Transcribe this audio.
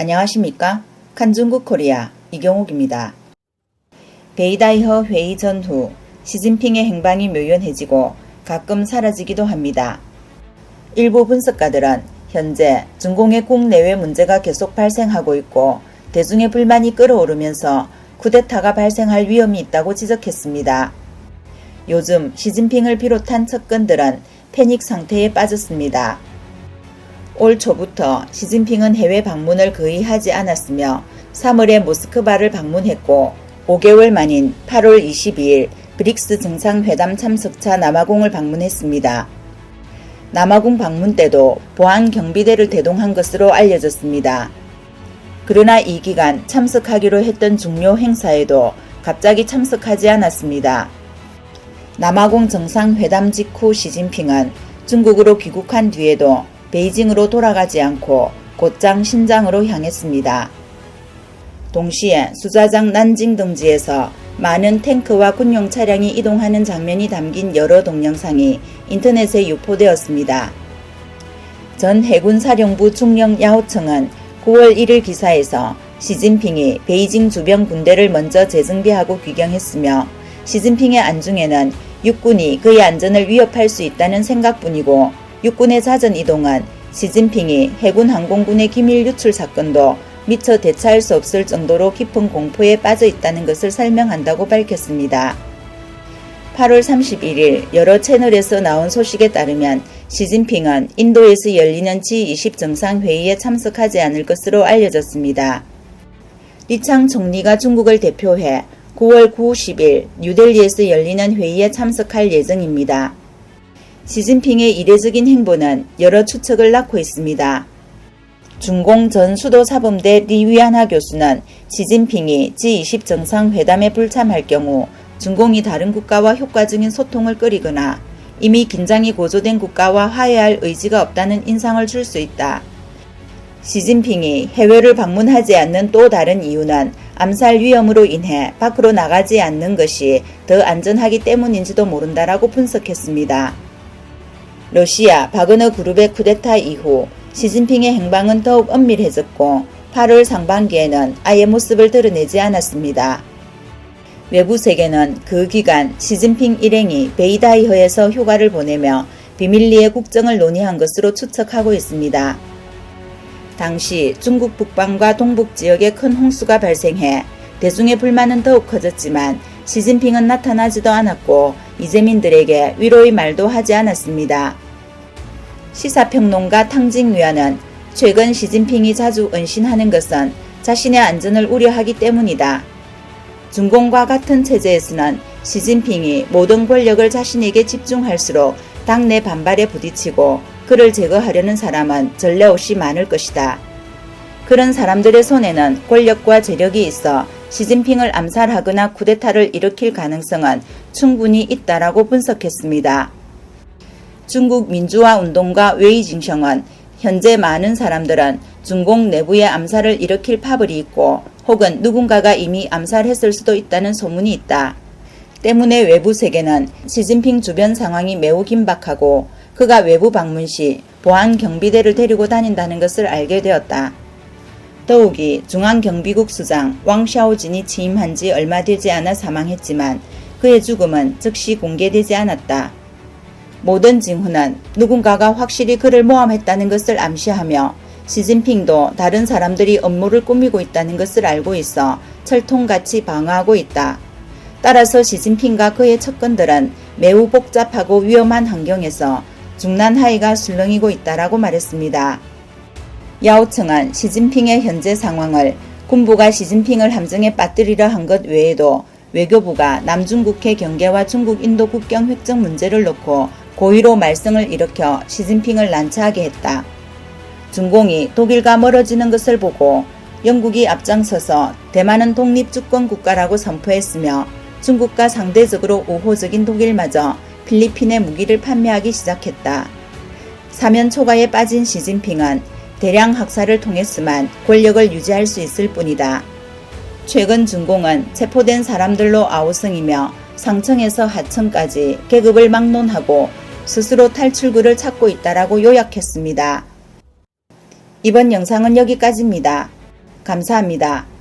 안녕하십니까? 칸중국 코리아 이경옥입니다. 베이다이허 회의 전후 시진핑의 행방이 묘연해지고 가끔 사라지기도 합니다. 일부 분석가들은 현재 중공의 국내외 문제가 계속 발생하고 있고 대중의 불만이 끌어오르면서 쿠데타가 발생할 위험이 있다고 지적했습니다. 요즘 시진핑을 비롯한 측근들은 패닉 상태에 빠졌습니다. 올 초부터 시진핑은 해외 방문을 거의 하지 않았으며 3월에 모스크바를 방문했고 5개월 만인 8월 22일 브릭스 정상회담 참석차 남아공을 방문했습니다. 남아공 방문 때도 보안 경비대를 대동한 것으로 알려졌습니다. 그러나 이 기간 참석하기로 했던 중요 행사에도 갑자기 참석하지 않았습니다. 남아공 정상회담 직후 시진핑은 중국으로 귀국한 뒤에도 베이징으로 돌아가지 않고 곧장 신장으로 향했습니다. 동시에 수자장 난징 등지에서 많은 탱크와 군용 차량이 이동하는 장면이 담긴 여러 동영상이 인터넷에 유포되었습니다. 전 해군사령부 중령 야호청은 9월 1일 기사에서 시진핑이 베이징 주변 군대를 먼저 재정비하고 귀경했으며 시진핑의 안중에는 육군이 그의 안전을 위협할 수 있다는 생각뿐이고 육군의 자전 이동은 시진핑이 해군 항공군의 기밀 유출 사건도 미처 대처할 수 없을 정도로 깊은 공포에 빠져 있다는 것을 설명한다고 밝혔습니다. 8월 31일 여러 채널에서 나온 소식에 따르면 시진핑은 인도에서 열리는 G20 정상회의에 참석하지 않을 것으로 알려졌습니다. 리창 총리가 중국을 대표해 9월 9, 10일 뉴델리에서 열리는 회의에 참석할 예정입니다. 시진핑의 이례적인 행보는 여러 추측을 낳고 있습니다. 중공 전 수도사범대 리위안하 교수는 시진핑이 G20 정상회담에 불참할 경우 중공이 다른 국가와 효과적인 소통을 끓이거나 이미 긴장이 고조된 국가와 화해할 의지가 없다는 인상을 줄 수 있다. 시진핑이 해외를 방문하지 않는 또 다른 이유는 암살 위험으로 인해 밖으로 나가지 않는 것이 더 안전하기 때문인지도 모른다라고 분석했습니다. 러시아 바그너 그룹의 쿠데타 이후 시진핑의 행방은 더욱 엄밀해졌고 8월 상반기에는 아예 모습을 드러내지 않았습니다. 외부 세계는 그 기간 시진핑 일행이 베이다이허에서 휴가를 보내며 비밀리에 국정을 논의한 것으로 추측하고 있습니다. 당시 중국 북방과 동북 지역에 큰 홍수가 발생해 대중의 불만은 더욱 커졌지만 시진핑은 나타나지도 않았고 이재민들에게 위로의 말도 하지 않았습니다. 시사평론가 탕징위원은 최근 시진핑이 자주 은신하는 것은 자신의 안전을 우려하기 때문이다. 중공과 같은 체제에서는 시진핑이 모든 권력을 자신에게 집중할수록 당내 반발에 부딪히고 그를 제거하려는 사람은 전례 없이 많을 것이다. 그런 사람들의 손에는 권력과 재력이 있어 시진핑을 암살하거나 쿠데타를 일으킬 가능성은 충분히 있다라고 분석했습니다. 중국 민주화 운동가 웨이 징성은 현재 많은 사람들은 중공 내부의 암살을 일으킬 파벌이 있고 혹은 누군가가 이미 암살했을 수도 있다는 소문이 있다. 때문에 외부 세계는 시진핑 주변 상황이 매우 긴박하고 그가 외부 방문 시 보안 경비대를 데리고 다닌다는 것을 알게 되었다. 더욱이 중앙경비국 수장 왕샤오진이 취임한 지 얼마 되지 않아 사망했지만 그의 죽음은 즉시 공개되지 않았다. 모든 징후는 누군가가 확실히 그를 모함했다는 것을 암시하며 시진핑도 다른 사람들이 업무를 꾸미고 있다는 것을 알고 있어 철통같이 방어하고 있다. 따라서 시진핑과 그의 측근들은 매우 복잡하고 위험한 환경에서 중난하이가 술렁이고 있다라고 말했습니다. 야오청은 시진핑의 현재 상황을 군부가 시진핑을 함정에 빠뜨리려 한 것 외에도 외교부가 남중국해 경계와 중국 인도 국경 획정 문제를 놓고 고의로 말썽을 일으켜 시진핑을 난처하게 했다. 중공이 독일과 멀어지는 것을 보고 영국이 앞장서서 대만은 독립주권 국가라고 선포했으며 중국과 상대적으로 우호적인 독일마저 필리핀에 무기를 판매하기 시작했다. 사면 초과에 빠진 시진핑은 대량 학살을 통했으만 권력을 유지할 수 있을 뿐이다. 최근 중공은 체포된 사람들로 아우성이며 상층에서 하층까지 계급을 막론하고 스스로 탈출구를 찾고 있다라고 요약했습니다. 이번 영상은 여기까지입니다. 감사합니다.